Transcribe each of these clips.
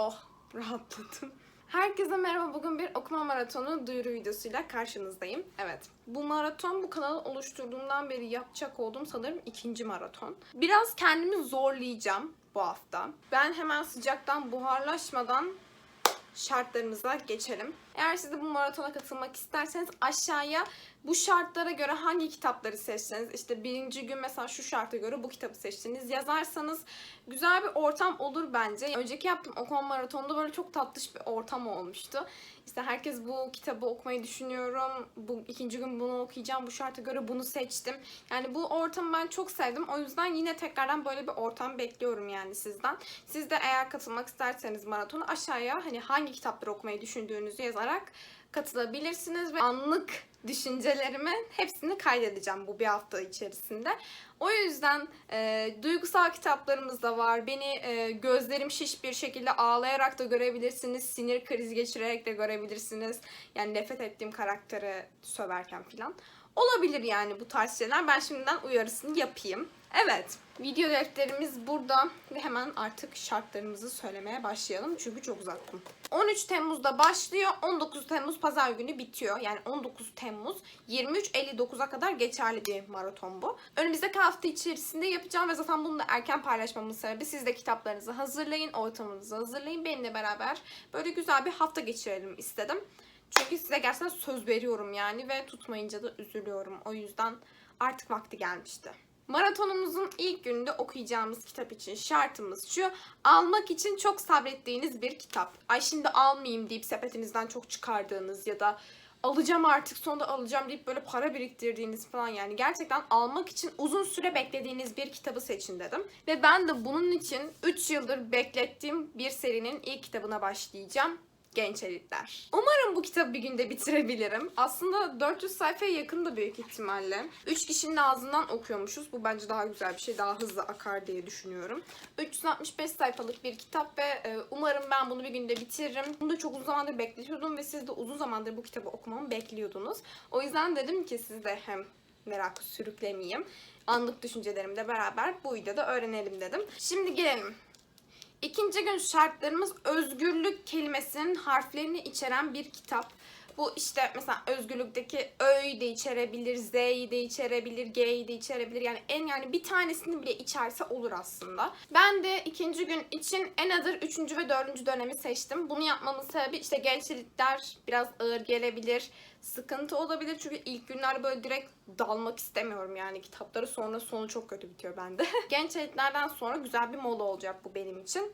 Oh rahatladım. Herkese merhaba. Bugün bir okuma maratonu duyuru videosuyla karşınızdayım. Evet. Bu maraton bu kanalı oluşturduğumdan beri yapacak olduğum sanırım ikinci maraton. Biraz kendimi zorlayacağım bu hafta. Ben hemen sıcaktan buharlaşmadan şartlarımıza geçelim. Eğer siz de bu maratona katılmak isterseniz aşağıya bu şartlara göre hangi kitapları seçtiniz, işte birinci gün mesela şu şarta göre bu kitabı seçtiniz yazarsanız güzel bir ortam olur bence. Önceki yaptığım okuma maratonunda böyle çok tatlış bir ortam olmuştu. İşte herkes bu kitabı okumayı düşünüyorum, bu ikinci gün bunu okuyacağım, bu şarta göre bunu seçtim. Yani bu ortamı ben çok sevdim. O yüzden yine tekrardan böyle bir ortam bekliyorum yani sizden. Siz de eğer katılmak isterseniz maratona aşağıya hani hangi kitapları okumayı düşündüğünüzü yazarak katılabilirsiniz ve anlık düşüncelerimi hepsini kaydedeceğim bu bir hafta içerisinde. O yüzden e, duygusal kitaplarımız da var. Beni e, gözlerim şiş bir şekilde ağlayarak da görebilirsiniz. Sinir krizi geçirerek de görebilirsiniz. Yani nefret ettiğim karakteri söverken falan. Olabilir yani bu tarz şeyler. Ben şimdiden uyarısını yapayım. Evet, video defterimiz burada ve hemen artık şartlarımızı söylemeye başlayalım çünkü çok uzattım. 13 Temmuz'da başlıyor, 19 Temmuz pazar günü bitiyor. Yani 19 Temmuz 23.59'a kadar geçerli bir maraton bu. Önümüzdeki hafta içerisinde yapacağım ve zaten bunu da erken paylaşmamın sebebi siz de kitaplarınızı hazırlayın, ortamınızı hazırlayın. Benimle beraber böyle güzel bir hafta geçirelim istedim. Çünkü size gerçekten söz veriyorum yani ve tutmayınca da üzülüyorum. O yüzden artık vakti gelmişti. Maratonumuzun ilk gününde okuyacağımız kitap için şartımız şu. Almak için çok sabrettiğiniz bir kitap. Ay şimdi almayayım deyip sepetinizden çok çıkardığınız ya da alacağım artık sonunda alacağım deyip böyle para biriktirdiğiniz falan yani gerçekten almak için uzun süre beklediğiniz bir kitabı seçin dedim. Ve ben de bunun için 3 yıldır beklettiğim bir serinin ilk kitabına başlayacağım. Genç Elitler. Umarım bu kitabı bir günde bitirebilirim. Aslında 400 sayfaya yakın da büyük ihtimalle. 3 kişinin ağzından okuyormuşuz. Bu bence daha güzel bir şey. Daha hızlı akar diye düşünüyorum. 365 sayfalık bir kitap ve e, umarım ben bunu bir günde bitiririm. Bunu da çok uzun zamandır bekletiyordum ve siz de uzun zamandır bu kitabı okumamı bekliyordunuz. O yüzden dedim ki siz de hem merakı sürüklemeyeyim. Anlık düşüncelerimle beraber bu videoda öğrenelim dedim. Şimdi gelelim. İkinci gün şartlarımız özgürlük kelimesinin harflerini içeren bir kitap. Bu işte mesela özgürlükteki ö'yü de içerebilir, z'yi de içerebilir, g'yi de içerebilir. Yani en yani bir tanesini bile içerse olur aslında. Ben de ikinci gün için en adır üçüncü ve dördüncü dönemi seçtim. Bunu yapmamın sebebi işte gençlikler biraz ağır gelebilir, sıkıntı olabilir. Çünkü ilk günler böyle direkt dalmak istemiyorum yani kitapları. Sonra sonu çok kötü bitiyor bende. Genç elitlerden sonra güzel bir mola olacak bu benim için.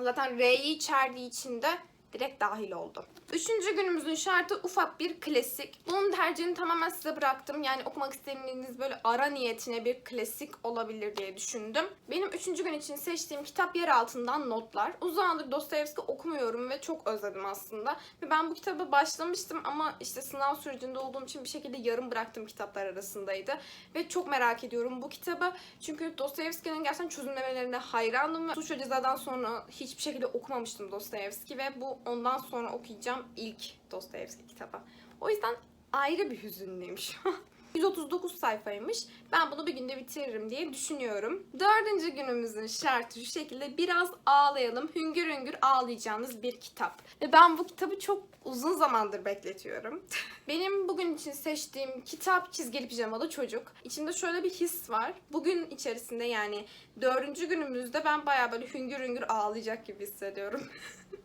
Zaten R'yi içerdiği için de direkt dahil oldu. Üçüncü günümüzün şartı ufak bir klasik. Bunun tercihini tamamen size bıraktım. Yani okumak istediğiniz böyle ara niyetine bir klasik olabilir diye düşündüm. Benim üçüncü gün için seçtiğim kitap Yer Altından Notlar. Uzun zamandır Dostoyevski okumuyorum ve çok özledim aslında. Ve ben bu kitabı başlamıştım ama işte sınav sürecinde olduğum için bir şekilde yarım bıraktığım kitaplar arasındaydı. Ve çok merak ediyorum bu kitabı. Çünkü Dostoyevski'nin gerçekten çözümlemelerine hayranım ve Suç ve Ceza'dan sonra hiçbir şekilde okumamıştım Dostoyevski ve bu ondan sonra okuyacağım ilk Dostoyevski kitabı. O yüzden ayrı bir hüzünlüyüm şu an. 139 sayfaymış. Ben bunu bir günde bitiririm diye düşünüyorum. Dördüncü günümüzün şartı şu şekilde biraz ağlayalım, hüngür hüngür ağlayacağınız bir kitap. Ve ben bu kitabı çok uzun zamandır bekletiyorum. Benim bugün için seçtiğim kitap Çizgili Pijamalı Çocuk. İçimde şöyle bir his var. Bugün içerisinde yani dördüncü günümüzde ben bayağı böyle hüngür hüngür ağlayacak gibi hissediyorum.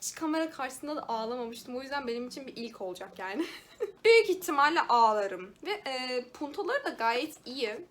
Hiç kamera karşısında da ağlamamıştım. O yüzden benim için bir ilk olacak yani. Büyük ihtimalle ağlarım. Ve e, puntoları da gayet iyi.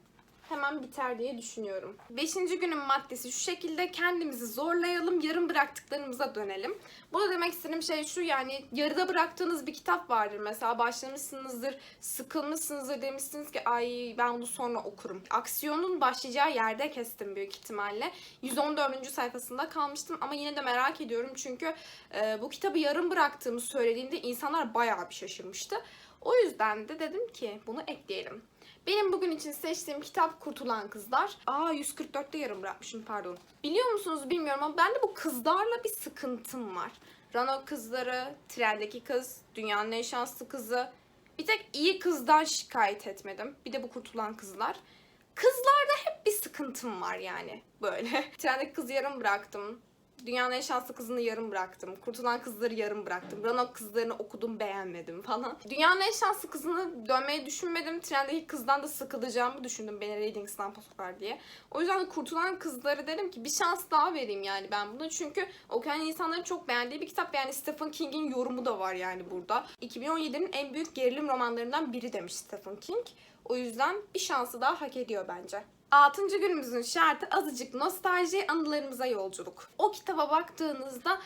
Hemen biter diye düşünüyorum. Beşinci günün maddesi şu şekilde kendimizi zorlayalım, yarım bıraktıklarımıza dönelim. Burada demek istediğim şey şu yani yarıda bıraktığınız bir kitap vardır mesela başlamışsınızdır, sıkılmışsınızdır demişsiniz ki ay ben bunu sonra okurum. Aksiyonun başlayacağı yerde kestim büyük ihtimalle. 114. sayfasında kalmıştım ama yine de merak ediyorum çünkü e, bu kitabı yarım bıraktığımı söylediğinde insanlar bayağı bir şaşırmıştı. O yüzden de dedim ki bunu ekleyelim. Benim bugün için seçtiğim kitap Kurtulan Kızlar. Aa 144'te yarım bırakmışım pardon. Biliyor musunuz bilmiyorum ama bende bu kızlarla bir sıkıntım var. Rano kızları, trendeki kız, dünyanın en şanslı kızı. Bir tek iyi kızdan şikayet etmedim. Bir de bu Kurtulan Kızlar. Kızlarda hep bir sıkıntım var yani böyle. Trendeki kızı yarım bıraktım. Dünyanın en şanslı kızını yarım bıraktım. Kurtulan kızları yarım bıraktım. Ranok kızlarını okudum beğenmedim falan. Dünyanın en şanslı kızını dönmeyi düşünmedim. Trendeki kızdan da sıkılacağımı düşündüm beni Reading Slump'a sokar diye. O yüzden de kurtulan kızları dedim ki bir şans daha vereyim yani ben buna. Çünkü okuyan insanların çok beğendiği bir kitap. Yani Stephen King'in yorumu da var yani burada. 2017'nin en büyük gerilim romanlarından biri demiş Stephen King. O yüzden bir şansı daha hak ediyor bence. Altıncı günümüzün şartı azıcık nostalji, anılarımıza yolculuk. O kitaba baktığınızda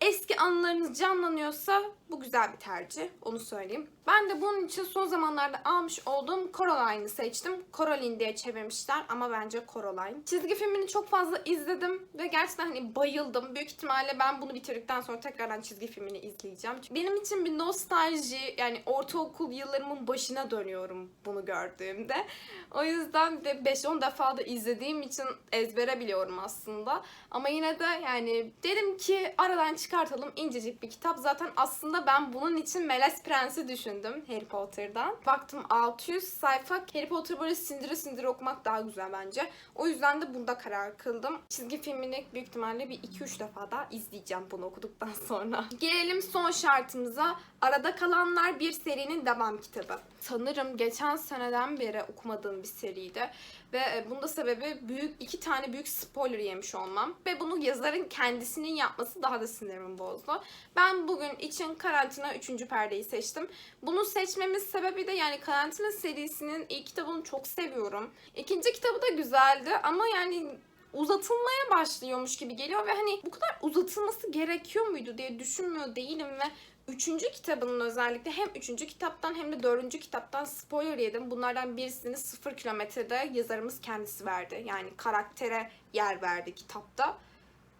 eski anılarınız canlanıyorsa bu güzel bir tercih. Onu söyleyeyim. Ben de bunun için son zamanlarda almış olduğum Coraline'ı seçtim. Coraline diye çevirmişler ama bence Coraline. Çizgi filmini çok fazla izledim ve gerçekten hani bayıldım. Büyük ihtimalle ben bunu bitirdikten sonra tekrardan çizgi filmini izleyeceğim. Benim için bir nostalji yani ortaokul yıllarımın başına dönüyorum bunu gördüğümde. O yüzden de 5-10 defa da izlediğim için ezbere biliyorum aslında. Ama yine de yani dedim ki aradan çıkartalım incecik bir kitap. Zaten aslında ben bunun için Melez Prens'i düşündüm Harry Potter'dan. Baktım 600 sayfa. Harry Potter böyle sindire sindire okumak daha güzel bence. O yüzden de bunda karar kıldım. Çizgi filmini büyük ihtimalle bir 2-3 defa daha izleyeceğim bunu okuduktan sonra. Gelelim son şartımıza. Arada kalanlar bir serinin devam kitabı. Sanırım geçen seneden beri okumadığım bir seriydi. Ve e, bunda sebebi büyük iki tane büyük spoiler yemiş olmam. Ve bunu yazarın kendisinin yapması daha da sinirimi bozdu. Ben bugün için karantina 3. perdeyi seçtim. Bunu seçmemin sebebi de yani karantina serisinin ilk kitabını çok seviyorum. İkinci kitabı da güzeldi ama yani uzatılmaya başlıyormuş gibi geliyor ve hani bu kadar uzatılması gerekiyor muydu diye düşünmüyor değilim ve Üçüncü kitabının özellikle hem üçüncü kitaptan hem de dördüncü kitaptan spoiler yedim. Bunlardan birisini sıfır kilometrede yazarımız kendisi verdi. Yani karaktere yer verdi kitapta.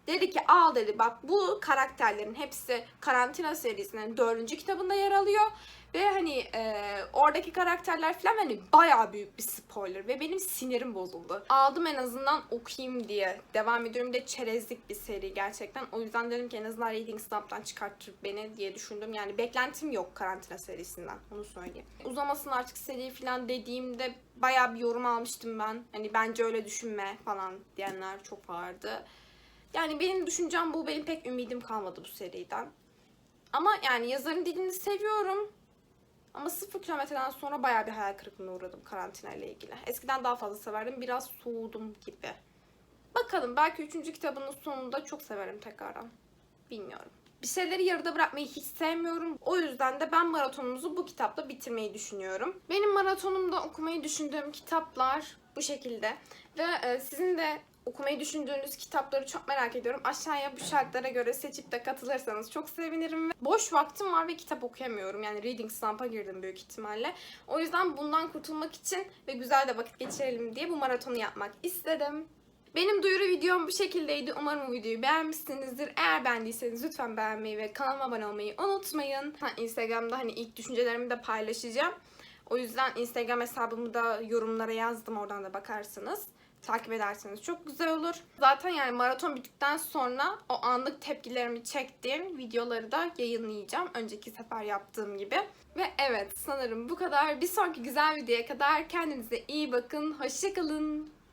Dedi ki al dedi bak bu karakterlerin hepsi karantina serisinin dördüncü kitabında yer alıyor. Ve hani e, oradaki karakterler falan hani bayağı büyük bir spoiler ve benim sinirim bozuldu. Aldım en azından okuyayım diye. Devam ediyorum de çerezlik bir seri gerçekten. O yüzden dedim ki en azından Reading Slump'tan çıkartır beni diye düşündüm. Yani beklentim yok karantina serisinden onu söyleyeyim. Uzamasın artık seri falan dediğimde bayağı bir yorum almıştım ben. Hani bence öyle düşünme falan diyenler çok vardı. Yani benim düşüncem bu. Benim pek ümidim kalmadı bu seriden. Ama yani yazarın dilini seviyorum. Ama sıfır kilometreden sonra bayağı bir hayal kırıklığına uğradım karantina ile ilgili. Eskiden daha fazla severdim. Biraz soğudum gibi. Bakalım belki üçüncü kitabının sonunda çok severim tekrardan. Bilmiyorum. Bir şeyleri yarıda bırakmayı hiç sevmiyorum. O yüzden de ben maratonumuzu bu kitapla bitirmeyi düşünüyorum. Benim maratonumda okumayı düşündüğüm kitaplar bu şekilde. Ve e, sizin de okumayı düşündüğünüz kitapları çok merak ediyorum. Aşağıya bu şartlara göre seçip de katılırsanız çok sevinirim. Boş vaktim var ve kitap okuyamıyorum. Yani Reading Slump'a girdim büyük ihtimalle. O yüzden bundan kurtulmak için ve güzel de vakit geçirelim diye bu maratonu yapmak istedim. Benim duyuru videom bu şekildeydi. Umarım bu videoyu beğenmişsinizdir. Eğer beğendiyseniz lütfen beğenmeyi ve kanalıma abone olmayı unutmayın. Ha, Instagram'da hani ilk düşüncelerimi de paylaşacağım. O yüzden Instagram hesabımı da yorumlara yazdım. Oradan da bakarsınız takip ederseniz çok güzel olur. Zaten yani maraton bittikten sonra o anlık tepkilerimi çektiğim videoları da yayınlayacağım. Önceki sefer yaptığım gibi. Ve evet sanırım bu kadar. Bir sonraki güzel videoya kadar kendinize iyi bakın. Hoşçakalın.